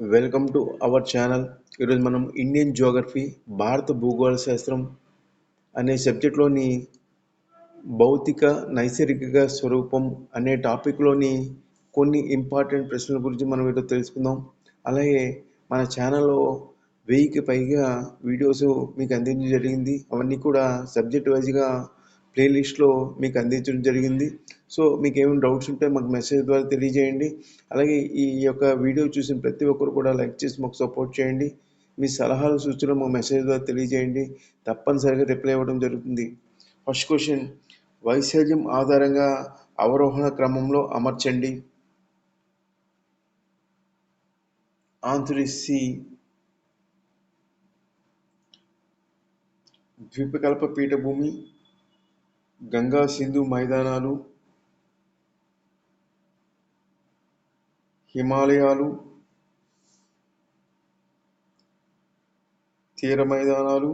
Welcome to our channel ఈరోజు మనం Indian Geography భారత భూగోళ శాస్త్రం అనే సబ్జెక్ట్లోని భౌతిక నైసర్గిక స్వరూపం అనే టాపిక్లోని కొన్ని ఇంపార్టెంట్ ప్రశ్నల గురించి మనం ఈరోజు తెలుసుకుందాం. అలాగే మన ఛానల్లో వెయ్యికి పైగా వీడియోస్ మీకు అందించడం జరిగింది. అవన్నీ కూడా సబ్జెక్ట్ వైజ్గా ప్లేలిస్ట్లో మీకు అందించడం జరిగింది. సో మీకు ఏమైనా డౌట్స్ ఉంటే మాకు మెసేజ్ ద్వారా తెలియజేయండి. అలాగే ఈ యొక్క వీడియో చూసిన ప్రతి ఒక్కరు కూడా లైక్ చేసి మాకు సపోర్ట్ చేయండి. మీ సలహాలు సూచనలు మాకు మెసేజ్ ద్వారా తెలియజేయండి. తప్పనిసరిగా రిప్లై ఇవ్వడం జరుగుతుంది. First question. వైశాల్యం ఆధారంగా అవరోహణ క్రమంలో అమర్చండి. Answer is C. ద్వీపకల్ప పీఠభూమి. గంగా సింధు మైదానాలు హిమాలయాలు తీర మైదానాలు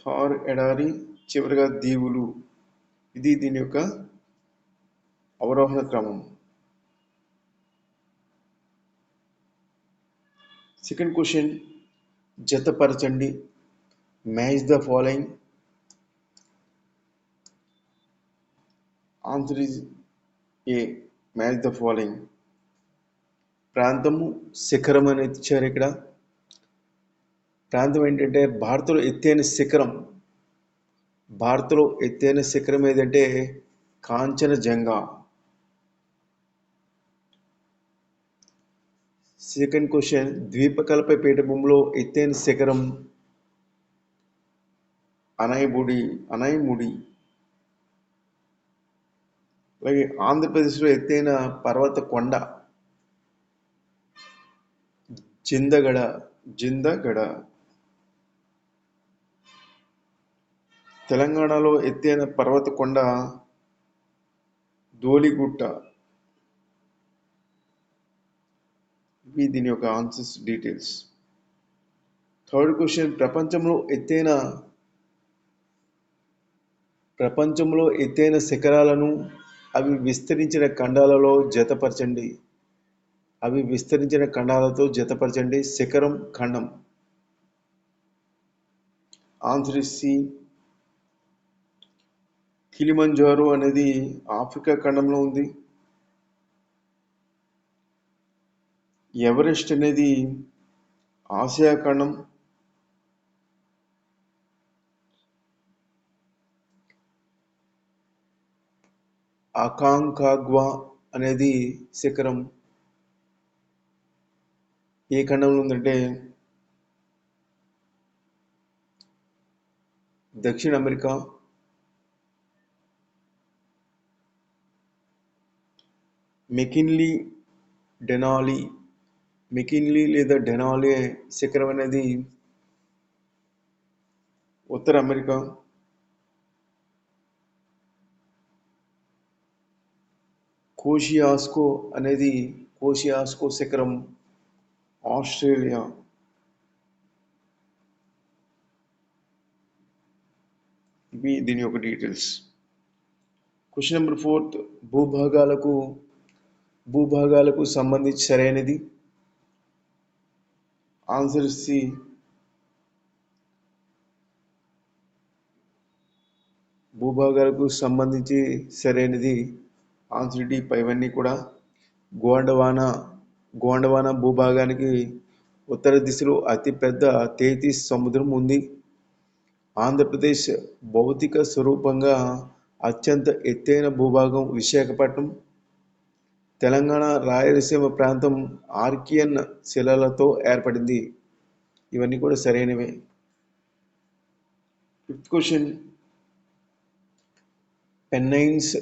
థార్ ఎడారి చివరిగా దీవులు. ఇది దీని యొక్క అవరోహణ క్రమం. Second question జతపరచండి match the following. Answer is A match the following? ప్రాంతము శిఖరం అనేది ఇచ్చారు ఇక్కడ. ప్రాంతం ఏంటంటే భారత్లో ఎత్తైన శిఖరం. భారత్లో ఎత్తైన శిఖరం ఏదంటే కాంచనజంగా సెకండ్ క్వశ్చన్ ద్వీపకల్ప పీఠభూమిలో ఎత్తైన శిఖరం అనైబుడి అనాయముడి అలాగే ఆంధ్రప్రదేశ్లో ఎత్తైన పర్వత కొండ జిందగడ జిందగడ. తెలంగాణలో ఎత్తైన పర్వత కొండ ధోలిగుట్ట ఇవి దీని యొక్క ఆన్సర్స్ డీటెయిల్స్. థర్డ్ క్వశ్చన్ ప్రపంచంలో ఎత్తైన ప్రపంచంలో ఎత్తైన శిఖరాలను అవి విస్తరించిన ఖండాలలో జతపరచండి. అవి విస్తరించిన ఖండాలతో జతపరచండి. శిఖరం ఖండం. ఆన్సర్ కిలిమంజారు అనేది ఆఫ్రికా ఖండంలో ఉంది. ఎవరెస్ట్ అనేది ఆసియా ఖండం. అకాంకాగ్వా అనేది శిఖరం. ఏ ఖండంలో ఉందంటే దక్షిణ అమెరికా మెకిన్లీ డెనాలి మెకిన్లీ లేదా డెనాలి శిఖరం అనేది ఉత్తర అమెరికా కోషియాస్కో అనేది కోషియాస్కో శిఖరం ఆస్ట్రేలియా. ఇవి దీని యొక్క డీటెయిల్స్. క్వశ్చన్ నెంబర్ ఫోర్త్ భూభాగాలకు భూభాగాలకు సంబంధించి సరైనది? Answer C. భూభాగాలకు సంబంధించి సరైనది? ఆన్సర్ డి పైవన్నీ కూడా గోండవానా గోండవానా భూభాగానికి ఉత్తర దిశలో అతిపెద్ద తేతీస్ సముద్రం ఉంది. ఆంధ్రప్రదేశ్ భౌతిక స్వరూపంగా అత్యంత ఎత్తైన భూభాగం విశాఖపట్నం. తెలంగాణ రాయలసీమ ప్రాంతం ఆర్కియన్ శిలలతో ఏర్పడింది. ఇవన్నీ కూడా సరైనవే. Fifth question. Pennines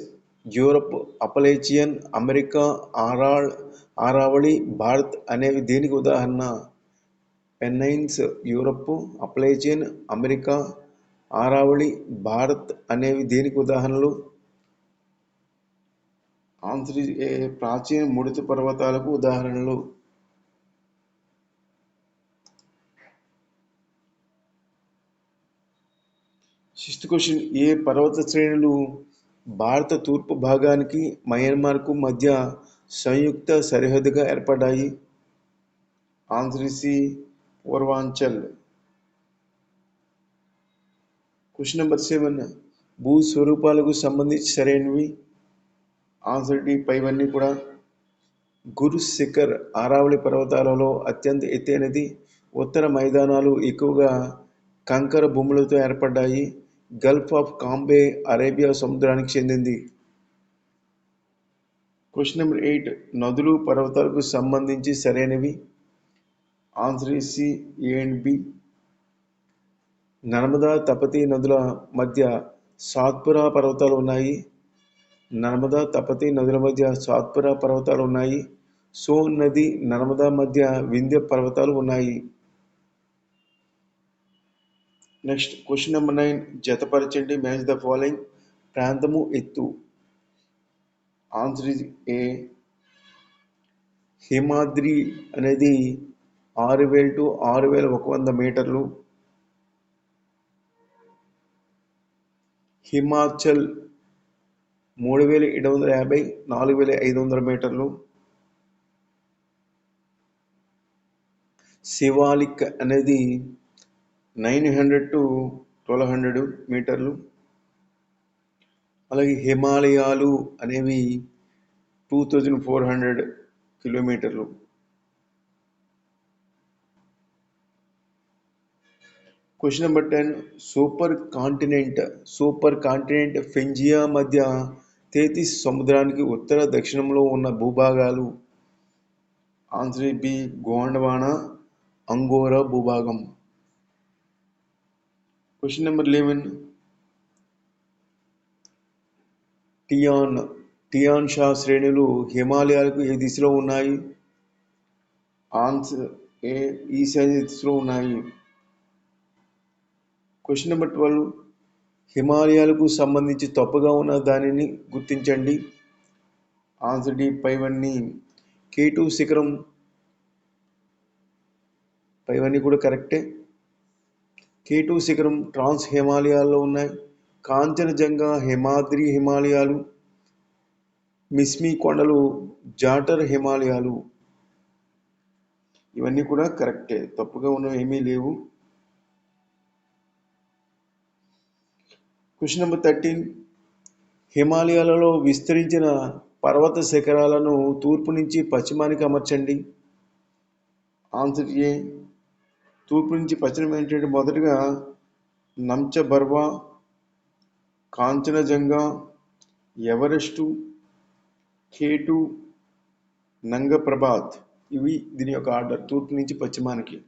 Europe Appalachian America ఆరాళ్ Aravali Bharat అనేవి దేనికి ఉదాహరణ. Pennines Europe Appalachian America Aravali Bharat అనేవి దేనికి ఉదాహరణలు. ఆంధ్ర ప్రాచీన ముడిత పర్వతాలకు ఉదాహరణలు. సిక్స్త్ క్వశ్చన్ ఏ పర్వత శ్రేణులు? భారత తూర్పు భాగానికి మయన్మార్కు మధ్య సంయుక్త సరిహద్దుగా ఏర్పడ్డాయి. ఆంధ్రసి పూర్వాంచల్. క్వశ్చన్ నెంబర్ సెవెన్ భూ స్వరూపాలకు సంబంధించి సరైనవి. ఆన్సర్ డి పైవన్నీ కూడా. గురు శిఖర్ ఆరావళి పర్వతాలలో అత్యంత ఎత్తైనది. ఉత్తర మైదానాలు ఎక్కువగా కంకర భూములతో ఏర్పడ్డాయి. గల్ఫ్ ఆఫ్ కాంబే అరేబియా సముద్రానికి చెందింది. క్వశ్చన్ నెంబర్ ఎయిట్ నదులు పర్వతాలకు సంబంధించి సరైనవి? Answer C A and B Narmada Tapati నదుల మధ్య సాత్పురా పర్వతాలు ఉన్నాయి. నర్మదా తపతి నదుల మధ్య సాత్పురా పర్వతాలు ఉన్నాయి. సోన్ నది నర్మదా మధ్య వింధ్య పర్వతాలు ఉన్నాయి. నెక్స్ట్ క్వశ్చన్ నెంబర్ నైన్ జతపరచండి మ్యాచ్ ద ఫాలోయింగ్ ప్రాంతము ఎత్తు. ఆన్సర్ ఇస్ ఏ హిమాద్రి అనేది ఆరు వేల టు ఆరు వేల ఒక వంద మీటర్లు. హిమాచల్ మూడు వేల ఏడు వందల యాభై నాలుగు వేల ఐదు వందల మీటర్లు. శివాలిక్ అనేది nine hundred to twelve hundred మీటర్లు. అలాగే హిమాలయాలు అనేవి టూ థౌజండ్ ఫోర్ హండ్రెడ్ కిలోమీటర్లు. Question number ten super continent super continent Pangaea మధ్య తేతిస్ సముద్రానికి ఉత్తర దక్షిణంలో ఉన్న భూభాగాలు. ఆన్సర్ బి గోండవాణ అంగోరా భూభాగం. Question number eleven Tian Tian Shan శ్రేణులు హిమాలయాలకు ఏ దిశలో ఉన్నాయి? ఆన్సర్ ఏ ఈశాన్య దిశలో ఉన్నాయి. క్వశ్చన్ నెంబర్ ట్వెల్వ్ హిమాలయాలకు సంబంధించి తప్పుగా ఉన్న దానిని గుర్తించండి. ఆన్సర్ డి పైవన్నీ టూ శిఖరం. పైవన్నీ కూడా కరెక్టే కేటు శిఖరం ట్రాన్స్ హిమాలయాల్లో ఉన్నాయి. కాంచనజంగా హిమాద్రి హిమాలయాలు మిస్మి కొండలు జాటర్ హిమాలయాలు. ఇవన్నీ కూడా కరెక్టే. తప్పుగా ఉన్నవి ఏమీ లేవు. Question number thirteen. హిమాలయాలలో విస్తరించిన పర్వత శిఖరాలను తూర్పు నుంచి పశ్చిమానికి అమర్చండి. Answer A? తూర్పు నుంచి పశ్చిమం ఏంటంటే మొదటగా నంచబర్వా కాంచనజంగా ఎవరెస్టు కేటు నంగప్రభాత్. ఇవి దీని యొక్క ఆర్డర్ తూర్పు నుంచి పశ్చిమానికి.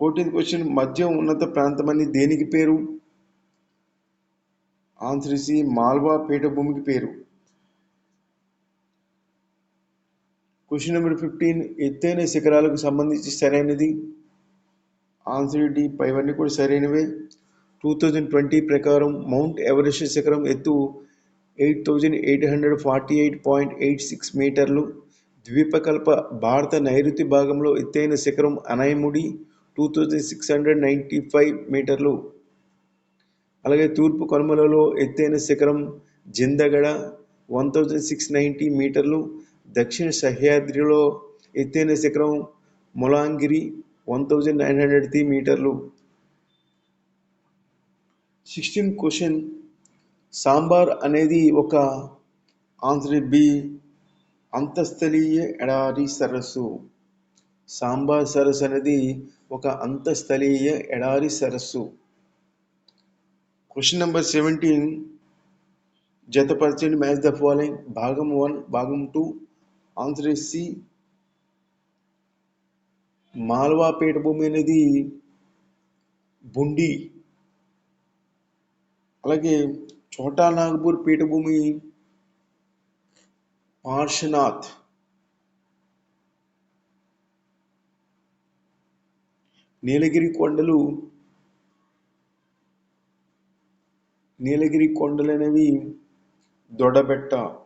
ఫోర్టీన్త్ క్వశ్చన్ మధ్య ఉన్నత ప్రాంతం అని దేనికి పేరు? ఆన్సర్ ఇసి మాల్వా పీఠభూమికి పేరు. క్వశ్చన్ నెంబర్ ఫిఫ్టీన్ ఎత్తైన శిఖరాలకు సంబంధించి సరైనది? ఆన్సర్ డి పైవన్నీ కూడా సరైనవే. టూ థౌజండ్ ట్వంటీ ప్రకారం మౌంట్ ఎవరెస్ట్ శిఖరం ఎత్తు eight thousand eight hundred forty eight point eight six మీటర్లు. ద్వీపకల్ప భారత నైరుతి భాగంలో ఎత్తైన శిఖరం Anamudi two thousand six hundred ninety five మీటర్లు. అలాగే తూర్పు కనుమలలో ఎత్తైన శిఖరం Jindhagada one thousand six ninety మీటర్లు. దక్షిణ సహ్యాద్రిలో ఎత్తైన శిఖరం Mullayanagiri one thousand nine hundred three మీటర్లు. సిక్స్టీన్ క్వశ్చన్ సాంబార్ అనేది ఒక ఆన్సర్ బి అంతస్థలీయ ఎడారి సరస్సు. సాంబార్ సరస్సు అనేది ఒక అంతస్థలీయ ఎడారి సరస్సు. క్వశ్చన్ నెంబర్ సెవెంటీన్ జతపరచండి మ్యాచ్ ద ఫాలోయింగ్ భాగం వన్ భాగం టూ ఆన్సర్ సి? మాల్వా పీఠభూమి అనేది బుండి. అలాగే చోటా నాగపూర్ పీఠభూమి పార్శ్వనాథ్. నీలగిరి కొండలు నీలగిరి కొండలు అనేవి దొడబెట్ట.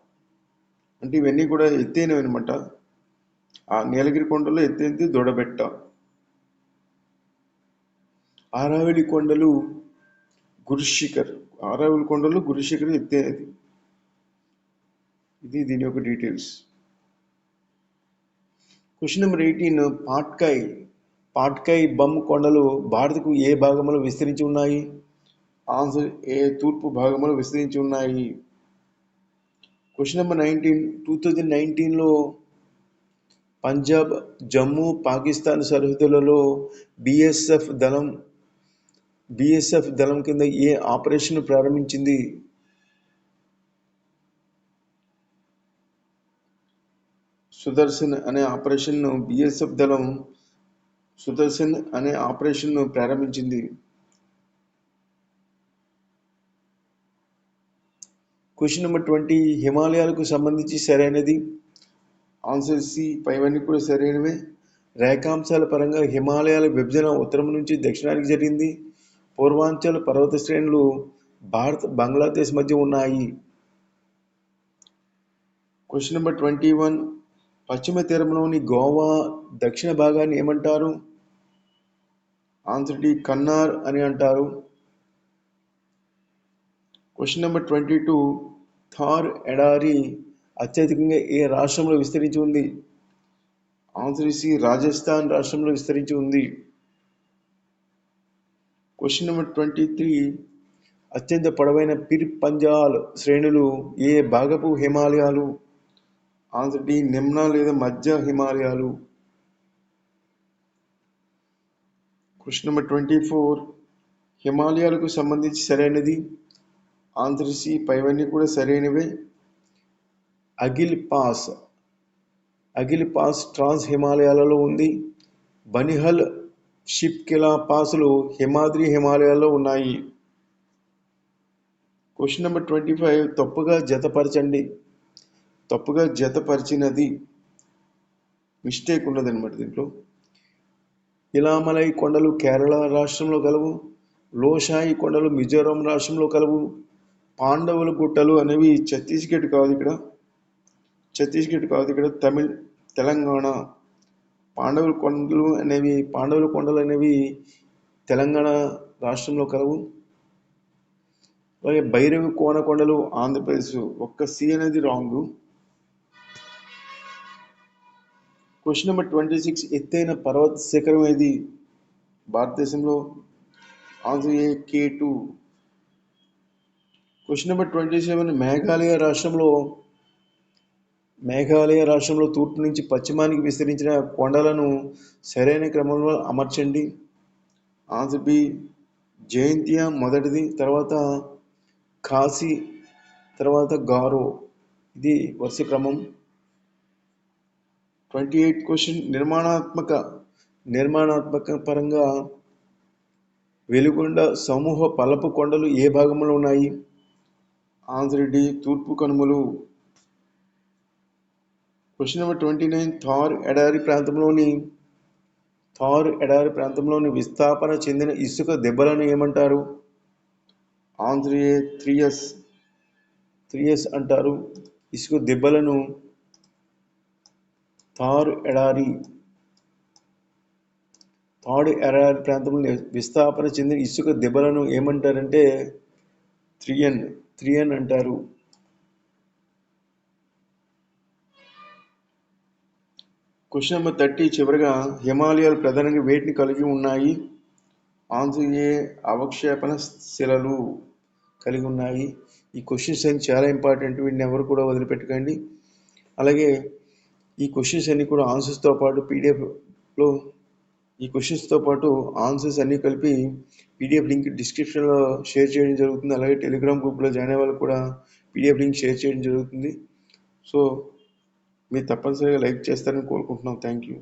అంటే ఇవన్నీ కూడా ఎత్తైనవి అనమాట ఆ నీలగిరి కొండలో ఎత్తైనది దొడబెట్ట. ఆరావళి కొండలు గురుశిఖర్. ఆరావళి కొండలు గురుశిఖర్ ఎత్తైనది. ఇది దీని యొక్క details. Question number eighteen Patkai. Patkai Bum కొండలు భారత్కు ఏ భాగంలో విస్తరించి ఉన్నాయి? ఆన్సర్ ఏ తూర్పు భాగంలో విస్తరించి ఉన్నాయి? Question number nineteen two thousand నైన్టీన్లో పంజాబ్ జమ్మూ పాకిస్తాన్ సరిహద్దులలో బిఎస్ఎఫ్ దళం బిఎస్ఎఫ్ దళం కింద ఏ ఆపరేషన్ ప్రారంభించింది? సుదర్శన్ అనే ఆపరేషన్ను బిఎస్ఎఫ్ దళం సుదర్శన్ అనే ఆపరేషన్ను ప్రారంభించింది. క్వశ్చన్ నెంబర్ ట్వంటీ హిమాలయాలకు సంబంధించి సరైనది ఆన్సర్ సి పైవన్నీ కూడా సరైనవే రేఖాంశాల పరంగా హిమాలయాల విభజన ఉత్తరం నుంచి దక్షిణానికి జరిగింది పూర్వాంచల్ పర్వత శ్రేణులు భారత్ బంగ్లాదేశ్ మధ్య ఉన్నాయి క్వశ్చన్ నెంబర్ ట్వంటీ వన్ పశ్చిమ తీరంలోని గోవా దక్షిణ భాగాన్ని ఏమంటారు ఆన్సర్ డి కన్నార్ అని అంటారు question number twenty two Thar ఎడారి అత్యధికంగా ఏ రాష్ట్రంలో విస్తరించి ఉంది? ఆన్సర్ సి రాజస్థాన్ రాష్ట్రంలో విస్తరించి ఉంది. క్వశ్చన్ నెంబర్ ట్వంటీ త్రీ అత్యంత పొడవైన పిర్ పంజాల్ శ్రేణులు ఏ భాగపు హిమాలయాలు? ఆన్సర్ డి నిమ్న లేదా మధ్య హిమాలయాలు. క్వశ్చన్ నెంబర్ ట్వంటీ ఫోర్ హిమాలయాలకు సంబంధించి సరైనది? ఆన్సర్ సి పైవన్నీ కూడా సరైనవే. Aghil pass. Aghil pass trans హిమాలయాలలో ఉంది. బనిహల్ షిప్ కిలా పాసులు హిమాద్రి హిమాలయాల్లో ఉన్నాయి. క్వశ్చన్ నెంబర్ ట్వంటీ ఫైవ్ తప్పుగా జతపరచండి. తప్పుగా జతపరిచినది మిస్టేక్ ఉన్నదన్నమాట దీంట్లో. ఇలామలై కొండలు కేరళ రాష్ట్రంలో కలవు. లోషాయి కొండలు మిజోరాం రాష్ట్రంలో కలవు. పాండవుల గుట్టలు అనేవి ఛత్తీస్గఢ్ కాదు ఇక్కడ. ఛత్తీస్గఢ్ కాదు ఇక్కడ తమిళ్ తెలంగాణ. పాండవుల కొండలు అనేవి పాండవుల కొండలు అనేవి తెలంగాణ రాష్ట్రంలో కలవు. అలాగే భైరవి కోన కొండలు ఆంధ్రప్రదేశ్. ఒక్క సి అనేది wrong. Question number twenty six ఎత్తైన పర్వత శిఖరం ఏది? భారతదేశంలో? Answer A K two. Question number twenty seven Meghalaya రాష్ట్రంలో మేఘాలయ రాష్ట్రంలో తూర్పు నుంచి పశ్చిమానికి విస్తరించిన కొండలను సరైన క్రమంలో అమర్చండి. ఆన్సర్ బి జయంతియా మొదటిది తర్వాత కాశీ తర్వాత గారో. ఇది వరుస క్రమం. ట్వంటీ ఎయిట్ క్వశ్చన్ నిర్మాణాత్మక నిర్మాణాత్మక పరంగా వెలుగొండ సమూహ పలపు కొండలు ఏ భాగంలో ఉన్నాయి? ఆంధ్రెడ్డి తూర్పు కనుమలు. Question number twenty nine Thar ఎడారి ప్రాంతంలోని థార్ ఎడారి ప్రాంతంలోని విస్థాపన చెందిన ఇసుక దెబ్బలను ఏమంటారు? ఆంధ్రియే త్రియస్ త్రియస్ అంటారు. ఇసుక దెబ్బలను థార్ ఎడారి థాడ్ ఎడారి ప్రాంతంలో విస్థాపన చెందిన ఇసుక దెబ్బలను ఏమంటారంటే? త్రియన్. త్రీ అని అంటారు. క్వశ్చన్ నెంబర్ థర్టీ చివరిగా హిమాలయాలు ప్రధానంగా వేటిని కలిగి ఉన్నాయి? ఆన్సర్ ఏ అవక్షేపణ శిలలు కలిగి ఉన్నాయి. ఈ క్వశ్చన్స్ అన్ని చాలా ఇంపార్టెంట్ వీటిని ఎవరు కూడా వదిలిపెట్టకండి. అలాగే ఈ క్వశ్చన్స్ అన్ని కూడా ఆన్సర్స్తో పాటు పీడిఎఫ్లో ఈ క్వశ్చన్స్తో పాటు ఆన్సర్స్ అన్నీ కలిపి పీడిఎఫ్ లింక్ డిస్క్రిప్షన్లో షేర్ చేయడం జరుగుతుంది. అలాగే టెలిగ్రామ్ గ్రూప్లో జాయిన్ అయ్యే వాళ్ళకి కూడా పీడిఎఫ్ లింక్ షేర్ చేయడం జరుగుతుంది. సో మీరు తప్పనిసరిగా లైక్ చేస్తారని కోరుకుంటున్నాం. Thank you